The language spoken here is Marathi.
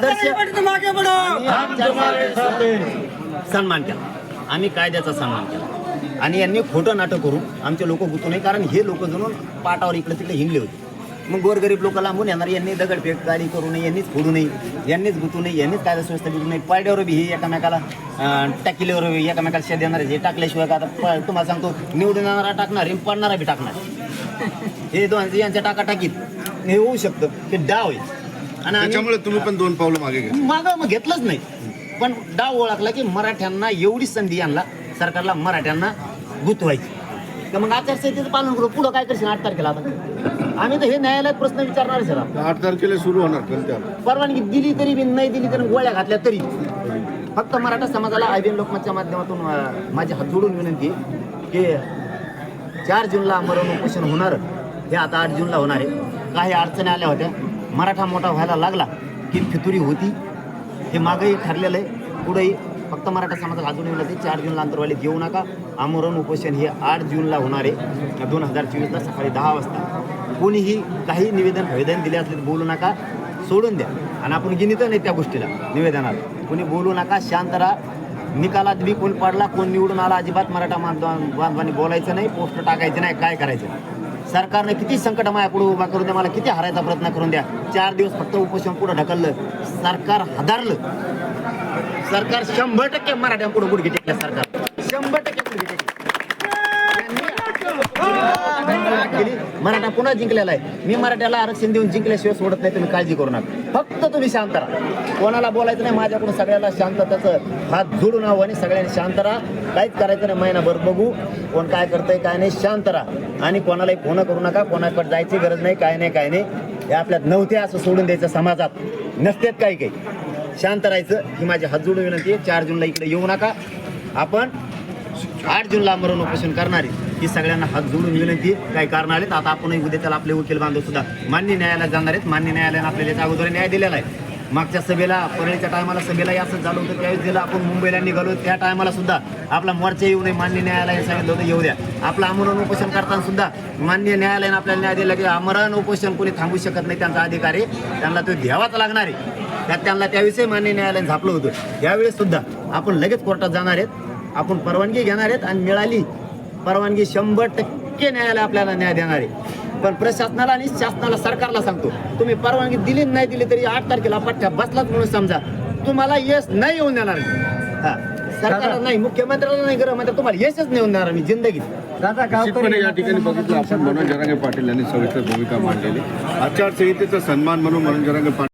आदर्श सन्मान केला. आम्ही कायद्याचा सन्मान केला. आणि यांनी खोटं नाटक करून आमचे लोक गुतू नये कारण हे लोक जणून पाटावर इकडे तिकडे हिंगले होते. मग गोरगरीब लोक लांबून येणार यांनी दगडफेक गाडी करू नये यांनीच फोडू नये यांनीच गुतू नये यांनीच कायदा सुव्यवस्था बिघडू नये. पायड्यावर बी हे एकामेकाला टाकिल्यावर बी एकामेकाला शेत देणार हे टाकल्याशिवाय का आता प- तुम्हाला सांगतो निवडून येणारा टाकणार हे पडणारा बी टाकणार. हे दोन यांच्या टाका टाकीत हे होऊ शकतं ते डाव आहे. आणि आम्ही- त्याच्यामुळे तुम्ही पण दोन पावलं मागे मागं मग घेतलंच नाही. पण डाव ओळखला की मराठ्यांना एवढी संधी आणला सरकारला मराठ्यांना गुतवायची. तर मग आचारसंहितेचं पालन करू पुढं काय करशील? आठ तारखेला आता आम्ही तर हे न्यायालयात प्रश्न विचारणार सर. आठ तारखेला सुरू होणार कोणत्या परवानगी दिली तरी बी नाही दिली तरी गोळ्या घातल्या तरी. फक्त मराठा समाजाला आयबीएन लोकमतच्या माध्यमातून अं, माझी हात जोडून विनंती आहे की चार जूनला मरण उपोषण होणार. हे आता आठ जूनला होणार आहे. काही अडचणी आल्या होत्या. मराठा मोठा व्हायला लागला की फितुरी होती. हे मागंही ठरलेलं आहे. पुढेही फक्त मराठा समाजाला अजून येऊन ते चार जूनला अंतरवालीत घेऊ नका. आमरण उपोषण हे आठ जूनला होणार आहे. दोन हजार चोवीसला सकाळी दहा वाजता. कोणीही काही निवेदन निवेदन दिले असले तर बोलू नका. सोडून द्या. आणि आपण गिनित नाही त्या गोष्टीला निवेदनाला. कोणी बोलू नका. शांत राहा. निकालात बी कोण पडला कोण निवडून आला अजिबात मराठा बांधवांनी बोलायचं नाही. पोस्ट टाकायचं नाही. काय करायचं? सरकारने किती संकट माझ्यापुढे उभा करून द्या मला किती हरायचा प्रयत्न करून द्या. चार दिवस फक्त उपोषण पुढे ढकललं. सरकार हादारलं. सरकार शंभर टक्के मराठ्यांपुढे गुडघे टेकलं सरकार. शंभर टक्के गुडघे टेकलं मराठा पुन्हा जिंकलेला आहे. मी मराठ्याला आरक्षण देऊन जिंकल्याशिवाय सोडत नाही तुम्ही काळजी करू नका. फक्त तुम्ही शांत राहा. कोणाला बोलायचं नाही माझ्याकडून सगळ्याला शांततेचं हात जोडून हवं आणि सगळ्यांनी शांत राहा. काहीच करायचं नाही महिनाभर बघू कोण काय करतंय काय नाही. शांत राहा. आणि कोणालाही फोन करू नका. कोणाकडे जायची गरज नाही काय नाही काय नाही. हे आपल्यात नव्हते असं सोडून द्यायचं समाजात. नसतेत काही काही. शांत राहायचं. ही माझी हात जोडून विनंती आहे. चार जूनला इकडे येऊ नका. आपण आठ जूनला मरण उपोषण करणारे ही सगळ्यांना हात जोडून विनंती काही कारण आलेत. आता आपणही उद्या त्याला आपले वकील बांधव सुद्धा मान्य न्यायालयात जाणार आहेत. मान्य न्यायालयानं आपल्याला याच्या अगोदर न्याय दिलेला आहे. मागच्या सभेला परळीच्या टायमाला सभेला असंच झालं होतं त्यावेळेस दिलं आपण मुंबईला निघालो त्या टायमाला सुद्धा आपला मोर्चा येऊ नये मान्य न्यायालयाने सांगितलं होतं येऊ द्या. आपलं आमरण उपोषण करताना सुद्धा मान्य न्यायालयाने आपल्याला न्याय दिला की आमरण उपोषण कोणी थांबू शकत नाही त्यांचा अधिकार आहे. त्यांना तो द्यावाच लागणार आहे. त्यात त्यांना त्याविषयी मान्य न्यायालयाने झापलं होतं. यावेळेस सुद्धा आपण लगेच कोर्टात जाणार आहेत. आपण परवानगी घेणार आहेत आणि मिळाली परवानगी शंभर टक्के न्यायालय आपल्याला न्याय देणार आहे. पण प्रशासनाला आणि शासनाला सरकारला सांगतो तुम्ही परवानगी दिली नाही दिली तरी आठ तारखेला पठ्ठ्या बसलाच म्हणून समजा तुम्हाला यश नाही येऊन देणार. हा सरकारला नाही मुख्यमंत्र्याला नाही गरज म्हणजे तुम्हाला यशच नाही येऊन देणार मी जिंदगीत. निश्चितपणे या ठिकाणी बघितलं आपण मनोज जरांगे पाटील यांनी सविस्तर भूमिका मांडलेली. आचारसंहितेचा सन्मान म्हणून मनोज जरांगे पाटील